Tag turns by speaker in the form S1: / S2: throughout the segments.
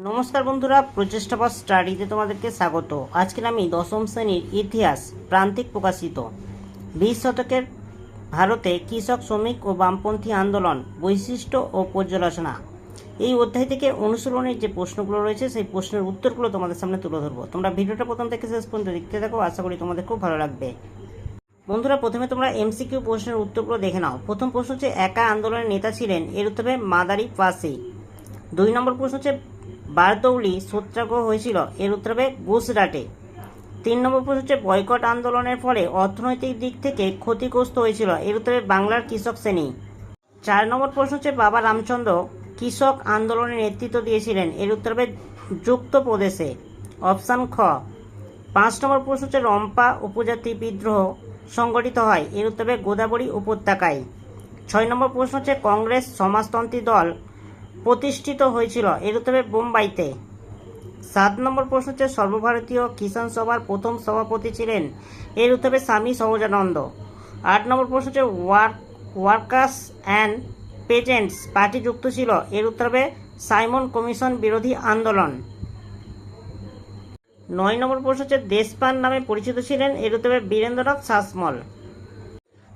S1: নমস্কার বন্ধুরা, প্রচেষ্টা বা স্টাডিতে তোমাদেরকে স্বাগত। আজকে আমি দশম শ্রেণির ইতিহাস, প্রান্তিক প্রকাশিত। বিশ শতকের ভারতে কৃষক, শ্রমিক ও বামপন্থী আন্দোলন, বৈশিষ্ট্য ও পর্যালোচনা। এই অধ্যায় থেকে অনুশীলনের যে প্রশ্নগুলো রয়েছে, সেই প্রশ্নের উত্তরগুলো তোমাদের সামনে তুলে ধরবো। তোমরা ভিডিওটা প্রথম থেকে শেষ পর্যন্ত দেখতে থাকো, আশা করি তোমাদের খুব ভালো লাগবে। বন্ধুরা, প্রথমে তোমরা এমসিকিউ প্রশ্নের উত্তরগুলো দেখে নাও। প্রথম প্রশ্ন হচ্ছে, একা আন্দোলনের নেতা ছিলেন, এর উত্তরে মাদারি পাসি দুই নম্বর প্রশ্ন হচ্ছে বারদৌলি সত্যাগ্রহ হয়েছিল এর উত্তর গুজরাটে। তিন নম্বর প্রশ্ন হচ্ছে, বয়কট আন্দোলনের ফলে অর্থনৈতিক দিক থেকে ক্ষতিগ্রস্ত হয়েছিল। এর উত্তরে বাংলার কৃষক শ্রেণি। চার নম্বর প্রশ্ন হচ্ছে, বাবা রামচন্দ্র কৃষক আন্দোলনের নেতৃত্ব দিয়েছিলেন। এর উত্তর যুক্ত প্রদেশে অপশান খ। পাঁচ নম্বর প্রশ্ন হচ্ছে, রম্পা উপজাতি বিদ্রোহ সংগঠিত হয়। এর উত্তর গোদাবরী উপত্যকায়। ছয় নম্বর প্রশ্ন হচ্ছে, কংগ্রেস সমাজতন্ত্রী দল প্রতিষ্ঠিত হয়েছিল। এর উত্তরে বোম্বাইতে। সাত নম্বর প্রশ্ন হচ্ছে, সর্বভারতীয় কিষাণ সভার প্রথম সভাপতি ছিলেন এর উত্তরে স্বামী সহজানন্দ। আট নম্বর প্রশ্ন হচ্ছে work workers and peasants party যুক্ত ছিল এর উত্তরে সাইমন কমিশন বিরোধী আন্দোলন। নয় নম্বর প্রশ্ন হচ্ছে, দেশপান নামে পরিচিত ছিলেন এর উত্তরে বীরেন্দ্রনাথ শাসমল।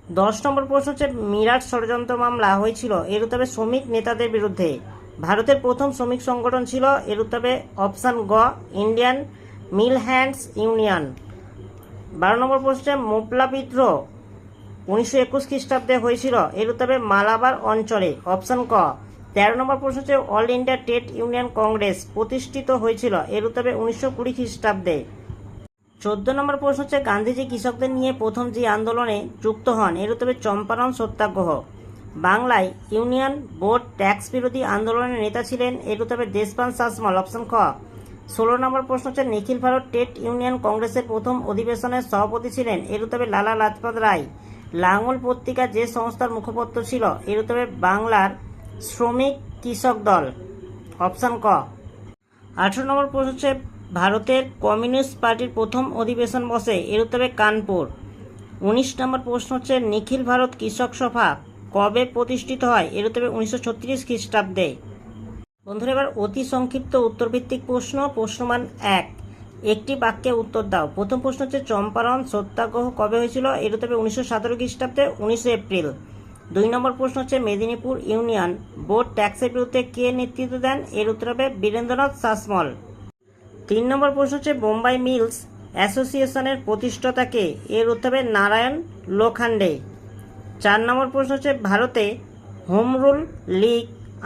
S1: দশ নম্বর প্রশ্ন হচ্ছে মিরাট ষড়যন্ত্র মামলা হয়েছিল, এর শ্রমিক নেতাদের বিরুদ্ধে। ভারতের প্রথম শ্রমিক সংগঠন ছিল, এর উত্তরে অপশান গ, ইন্ডিয়ান মিল হ্যান্ডস ইউনিয়ন। বারো নম্বর প্রশ্ন, মোপলা বিদ্রোহ উনিশশো একুশ খ্রিস্টাব্দে হয়েছিল, এর মালাবার অঞ্চলে, অপশান ক। তেরো নম্বর প্রশ্ন হচ্ছে, all India trade union Congress প্রতিষ্ঠিত হয়েছিল, এর উত্তরে উনিশশো কুড়ি খ্রিস্টাব্দে। চোদ্দ নম্বর প্রশ্ন হচ্ছে, গান্ধীজি কৃষকদের নিয়ে প্রথম যে আন্দোলনে যুক্ত হন, এর উত্তরে চম্পারণ সত্যাগ্রহ। বাংলায় ইউনিয়ন বোর্ড ট্যাক্স বিরোধী আন্দোলনের নেতা ছিলেন, এর উত্তরে দেশপান শাসমল, অপশন খ। ষোলো নম্বর প্রশ্ন হচ্ছে, নিখিল ভারত ট্রেড ইউনিয়ন কংগ্রেসের প্রথম অধিবেশনের সভাপতি ছিলেন, এর উত্তরে লালা লাজপত রায়। লাঙ্গল পত্রিকা যে সংস্থার মুখপত্র ছিল, এর উত্তরে বাংলার শ্রমিক কৃষক দল, অপশন ক। আঠারো নম্বর প্রশ্ন হচ্ছে ভারতের কমিউনিস্ট পার্টির প্রথম অধিবেশন বসে, এর উত্তরে কানপুর। উনিশ নম্বর প্রশ্ন হচ্ছে, নিখিল ভারত কৃষক সভা কবে প্রতিষ্ঠিত হয়? এর উত্তরে উনিশশো ছত্রিশ খ্রিস্টাব্দে। বন্ধুরা, এবার অতি সংক্ষিপ্ত উত্তরভিত্তিক প্রশ্ন, প্রশ্নমান এক। একটি বাক্যে উত্তর দাও। প্রথম প্রশ্ন হচ্ছে, চম্পারণ সত্যাগ্রহ কবে হয়েছিল? এর উত্তরে উনিশশো সতেরো খ্রিস্টাব্দে, উনিশে এপ্রিল। দুই নম্বর প্রশ্ন হচ্ছে, মেদিনীপুর ইউনিয়ন বোর্ড ট্যাক্সের বিরুদ্ধে কে নেতৃত্ব দেন? এর উত্তর হবে, বীরেন্দ্রনাথ শাসমল। তিন নম্বর প্রশ্ন হচ্ছে বোম্বাই মিলস অ্যাসোসিয়েশনের প্রতিষ্ঠাতাকে এর উত্তরে নারায়ণ লোখান্ডে। চার নম্বর প্রশ্ন হচ্ছে ভারতে হোম রুল লীগ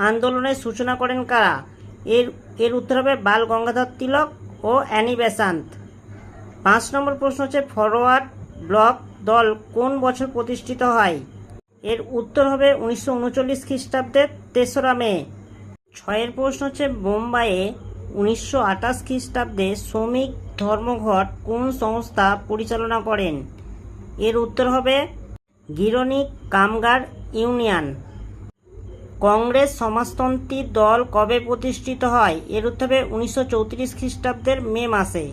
S1: আন্দোলনের সূচনা করেন কারা? এর এর উত্তর হবে বাল গঙ্গাধর তিলক ও অ্যানি বেসান্ত। পাঁচ নম্বর প্রশ্ন হচ্ছে ফরওয়ার্ড ব্লক দল কোন বছর প্রতিষ্ঠিত হয়? এর উত্তর হবে উনিশশো উনচল্লিশ খ্রিস্টাব্দের তেসরা মে। ছয়ের প্রশ্ন হচ্ছে বোম্বাইয়ে উনিশশো আঠাশ খ্রিস্টাব্দে শ্রমিক ধর্মঘট কোন সংস্থা পরিচালনা করেন? এর উত্তর হবে গিরনিক কামগার ইউনিয়ন। কংগ্রেস সমাজতন্ত্রী দল কবে প্রতিষ্ঠিত হয়? এর উত্তর হবে উনিশশো চৌত্রিশ খ্রিস্টাব্দের মে মাসে।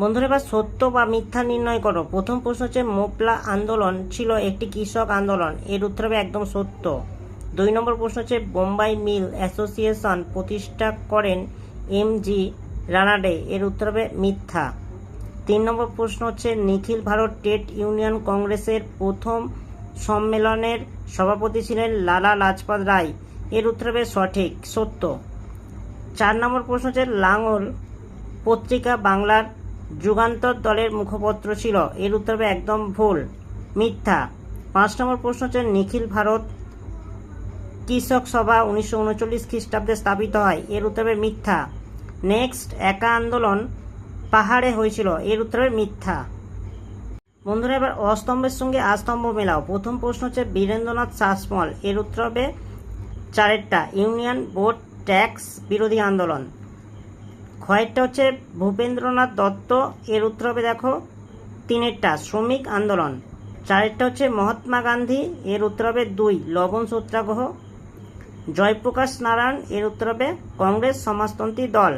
S1: বন্ধুরা, এবার সত্য বা মিথ্যা নির্ণয় করো। প্রথম প্রশ্ন হচ্ছে, মোপলা আন্দোলন ছিল একটি কৃষক আন্দোলন। এর উত্তর হবে একদম সত্য। দুই নম্বর প্রশ্ন হচ্ছে, বোম্বাই মিল অ্যাসোসিয়েশন প্রতিষ্ঠা করেন এম জি রানাডে, এর উত্তর হবে মিথ্যা। তিন নম্বর প্রশ্ন হচ্ছে, নিখিল ভারত ট্রেড ইউনিয়ন কংগ্রেসের প্রথম সম্মেলনের সভাপতি ছিলেন লালা লাজপত রায়। এর উত্তর হবে সঠিক, সত্য। চার নম্বর প্রশ্ন হচ্ছে, লাঙল পত্রিকা বাংলার যুগান্তর দলের মুখপত্র ছিল। এর উত্তর হবে একদম ভুল, মিথ্যা। পাঁচ নম্বর প্রশ্ন হচ্ছে, নিখিল ভারত কৃষক সভা উনিশশো উনচল্লিশ খ্রিস্টাব্দে স্থাপিত হয়। এর উত্তরে মিথ্যা। নেক্সট একা আন্দোলন পাহাড়ে হয়েছিল। এর উত্তরে মিথ্যা। বন্ধুরা, এবার অস্তম্ভের সঙ্গে আস্তম্ভ মেলাও। প্রথম প্রশ্ন হচ্ছে বীরেন্দ্রনাথ শাসমল। এর উত্তর হবে চারেরটা, ইউনিয়ন বোর্ড ট্যাক্স বিরোধী আন্দোলন। ক্ষয়েরটা হচ্ছে ভূপেন্দ্রনাথ দত্ত। এর উত্তর হবে দেখো তিনেরটা, শ্রমিক আন্দোলন। চারেরটা হচ্ছে মহাত্মা গান্ধী। এর উত্তর হবে দুই, লবণ সত্যাগ্রহ। জয়প্রকাশ নারায়ণ এর উত্তর হবে কংগ্রেস সমাজতন্ত্রী দল।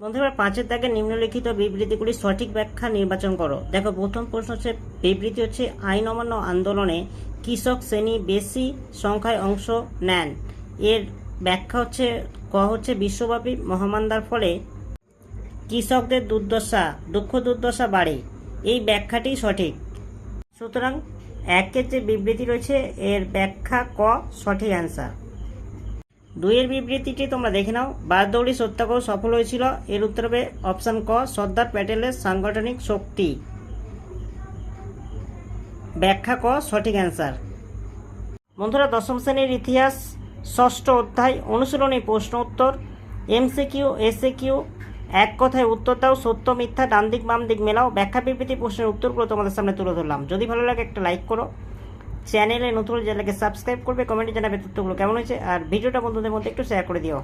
S1: বন্ধুরা পাঁচের দাগে নিম্নলিখিত বিবৃতিগুলি সঠিক ব্যাখ্যা নির্বাচন করো। দেখো, প্রথম প্রশ্ন হচ্ছে, বিবৃতি হচ্ছে, আইন অমান্য আন্দোলনে কৃষক শ্রেণি বেশি সংখ্যায় অংশ নেন। এর ব্যাখ্যা হচ্ছে, ক হচ্ছে, বিশ্বব্যাপী মহামান্দার ফলে কৃষকদের দুর্দশা, দুঃখ দুর্দশা বাড়ে। এই ব্যাখ্যাটি সঠিক। সুতরাং একের যে বিবৃতি রয়েছে, এর ব্যাখ্যা ক, সঠিক অ্যান্সার দুইয়ের বিবৃতিটি তোমরা দেখে নাও। বারদৌড়ি সত্যাগ্রহ সফল হয়েছিল। এর উত্তর হবে অপশন ক, সর্দার প্যাটেলের সাংগঠনিক শক্তি। ব্যাখ্যা ক, সঠিক অ্যান্সার বন্ধুরা, দশম শ্রেণির ইতিহাস, ষষ্ঠ অধ্যায়, অনুশীলনী প্রশ্ন উত্তর এমসিকিউ, এসএকিউ এক কথায় উত্তরটাও সত্য, মিথ্যা ডান দিক বাম দিক মেলাও। ব্যাখ্যা বিবৃতি, প্রশ্নের উত্তরগুলো তোমাদের সামনে তুলে ধরলাম। যদি ভালো লাগে একটা লাইক করো। চ্যানেলে নতুন চ্যানেলকে সাবস্ক্রাইব করবে, কমেন্টে জানাবে তথ্যগুলো কেমন হয়েছে। আর ভিডিওটা বন্ধুদের মধ্যে একটু শেয়ার করে দিও।